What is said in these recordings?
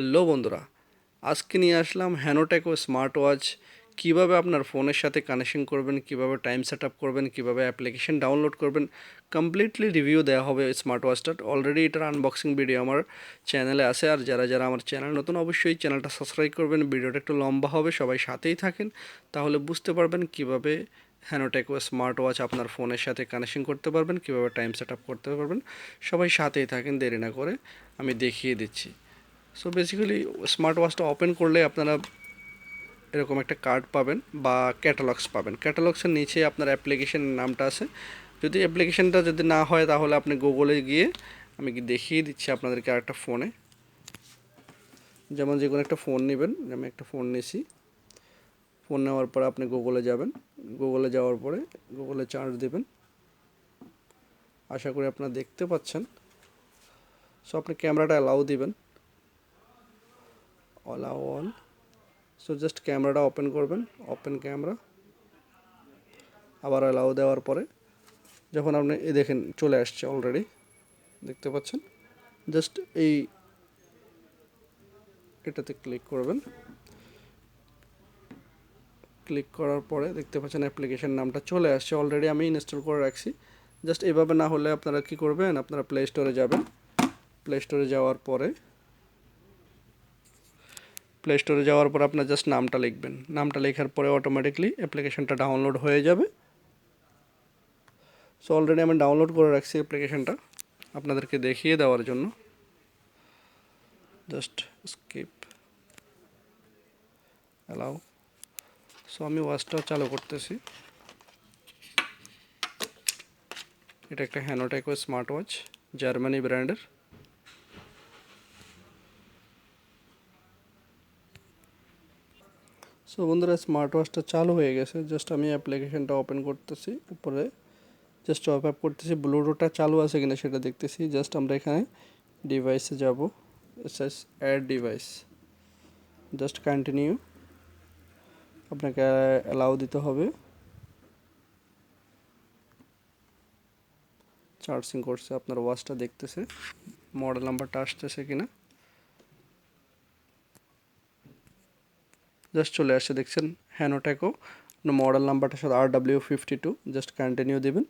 Hello বন্ধুরা, আজকে নিয়ে আসলাম হ্যানোটেকো স্মার্ট ওয়াচ কীভাবে আপনার ফোনের সাথে কানেকশন করবেন, কীভাবে টাইম সেট আপ করবেন, কীভাবে অ্যাপ্লিকেশন ডাউনলোড করবেন কমপ্লিটলি রিভিউ দেওয়া হবে স্মার্ট ওয়াচটার অলরেডি এটার আনবক্সিং ভিডিও আমার চ্যানেলে আছে, আর যারা যারা আমার চ্যানেল নতুন, অবশ্যই চ্যানেলটা সাবস্ক্রাইব করবেন। ভিডিওটা একটু লম্বা হবে, সবাই সাথেই থাকেন। তাহলে বুঝতে পারবেন কীভাবে হ্যানোটেকো স্মার্ট ওয়াচ আপনার ফোনের সাথে কানেকশন করতে পারবেন, কীভাবে টাইম সেট আপ করতে পারবেন। সবাই সাথেই থাকেন, দেরি না করে আমি দেখিয়ে দিচ্ছি। সো বেসিক্যালি স্মার্ট ওয়াচটা ওপেন করলে আপনারা এরকম একটা কার্ড পাবেন বা ক্যাটালগস পাবেন। ক্যাটালগসের নিচে আপনার অ্যাপ্লিকেশনের নামটা আছে। যদি অ্যাপ্লিকেশনটা যদি না হয়, তাহলে আপনি গুগলে গিয়ে আমি কি দেখিয়ে দিচ্ছি আপনাদেরকে আরেকটা ফোনে যেমন যে কোনো একটা ফোন নেবেন, আমি একটা ফোন নিয়েছি ফোন নেওয়ার পরে আপনি গুগলে যাবেন। গুগলে যাওয়ার পরে গুগলে চার্জ দেবেন। আশা করি আপনারা দেখতে পাচ্ছেন। সো আপনি ক্যামেরাটা অ্যালাউ দিবেন। অ্যালাউ অল সো জাস্ট ক্যামেরাটা ওপেন করবেন ওপেন ক্যামেরা আবার অ্যালাউ দেওয়ার পরে, যখন আপনি এই দেখেন চলে আসছে অলরেডি দেখতে পাচ্ছেন? জাস্ট এই এটাতে ক্লিক করবেন। ক্লিক করার পরে দেখতে পাচ্ছেন অ্যাপ্লিকেশন নামটা চলে আসছে অলরেডি আমি ইনস্টল করে রাখছি। জাস্ট এভাবে না হলে আপনারা কি করবেন? আপনারা প্লে স্টোরে যাবেন। প্লে স্টোরে যাওয়ার পরে প্লে স্টোরে যাওয়ার পর আপনার জাস্ট নামটা লিখবেন। নামটা লেখার পরে অটোমেটিকলি অ্যাপ্লিকেশনটা ডাউনলোড হয়ে যাবে। সো অলরেডি আমি ডাউনলোড করে রাখছি অ্যাপ্লিকেশনটা আপনাদেরকে দেখিয়ে দেওয়ার জন্য। জাস্ট স্কিপ অ্যালাউ সো আমি ওয়াচটা চালু করতেছি। এটা একটা Haino Teko smart watch Germany ব্র্যান্ডের সো বন্ধুরা স্মার্ট ওয়াচটা চালু হয়ে গেছে। জাস্ট আমি অ্যাপ্লিকেশনটা ওপেন করতেছি উপরে। জাস্ট অফ অ্যাপ করতেছি। ব্লুটুথটা চালু আছে কিনা সেটা দেখতেছি। জাস্ট আমরা এখানে ডিভাইসে যাব। এস অ্যাড ডিভাইস জাস্ট কন্টিনিউ আপনাকে অ্যালাউ দিতে হবে। চার্জিং করছে। আপনার ওয়াচটা দেখতেছে। মডেল নাম্বারটা আসতেছে কিনা। জাস্ট চলে আসছে, দেখছেন? হ্যানোটেকো মডেল নাম্বারটার সাথে R W fifty two just continue দেবেন।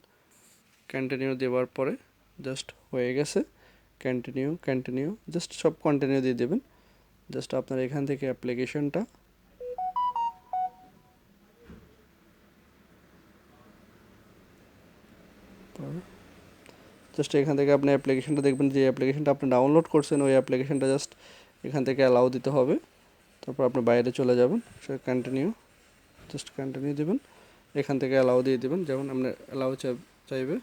কন্টিনিউ দেওয়ার পরে জাস্ট হয়ে গেছে। কন্টিনিউ কন্টিনিউ জাস্ট সব কন্টিনিউ দিয়ে দেবেন। জাস্ট আপনার এখান থেকে অ্যাপ্লিকেশনটা জাস্ট এখান থেকে আপনি অ্যাপ্লিকেশনটা দেখবেন যে অ্যাপ্লিকেশনটা আপনি ডাউনলোড করছেন, ওই অ্যাপ্লিকেশনটা জাস্ট এখান থেকে অ্যালাউ দিতে হবে। তারপর আপনি বাইরে চলে যাবেন, সে কন্টিনিউ জাস্ট কন্টিনিউ দেবেন। এখান থেকে অ্যালাউ দিয়ে দেবেন, যেমন আপনি অ্যালাউ চাইবে।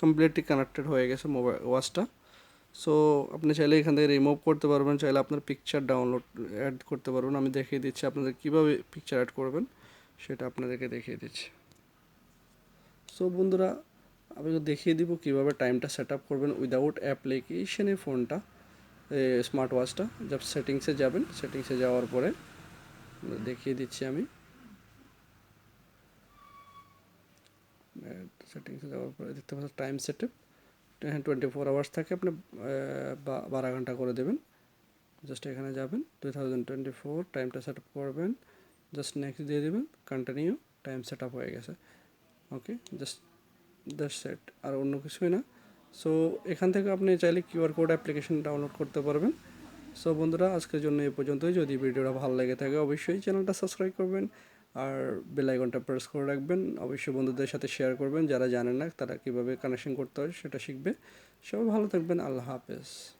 কমপ্লিটলি কানেক্টেড হয়ে গেছে মোবাইল ওয়াচটা সো আপনি চাইলে এখান থেকে রিমুভ করতে পারবেন, চাইলে আপনার পিকচার ডাউনলোড অ্যাড করতে পারবেন। আমি দেখিয়ে দিচ্ছি আপনাদের কীভাবে পিকচার অ্যাড করবেন, সেটা আপনাদেরকে দেখিয়ে দিচ্ছি। সো বন্ধুরা আমি দেখিয়ে দিব কীভাবে টাইমটা সেট আপ করবেন উইদাউট অ্যাপ্লিকেশনে ফোনটা স্মার্ট ওয়াচটা যা সেটিংসে যাবেন সেটিংসে যাওয়ার পরে দেখিয়ে দিচ্ছি আমি। সেটিংসে যাওয়ার পরে দেখতে পাচ্ছেন time set up twenty four hours থাকে আপনি বারো ঘণ্টা করে দেবেন। জাস্ট এখানে যাবেন টু থাউজেন্ড টোয়েন্টি ফোর টাইমটা সেট আপ করবেন। জাস্ট নেক্সট দিয়ে দেবেন কন্টিনিউ টাইম সেট আপ হয়ে গেছে। ওকে জাস্ট জাস্ট সেট আর অন্য কিছুই না। সো এখান থেকে আপনি চাইলে কিউআর কোড অ্যাপ্লিকেশন ডাউনলোড করতে পারবেন। সো বন্ধুরা, আজকের জন্য এই পর্যন্তই। যদি ভিডিওটা ভালো লেগে থাকে, অবশ্যই চ্যানেলটা সাবস্ক্রাইব করবেন। আর বেল আইকনটা প্রেস করে রাখবেন। অবশ্যই বন্ধুদের সাথে শেয়ার করবেন। যারা জানেন না, তারা কীভাবে কানেকশন করতে হয়, সেটা শিখবে। সবাই ভালো থাকবেন। আল্লাহ হাফেজ।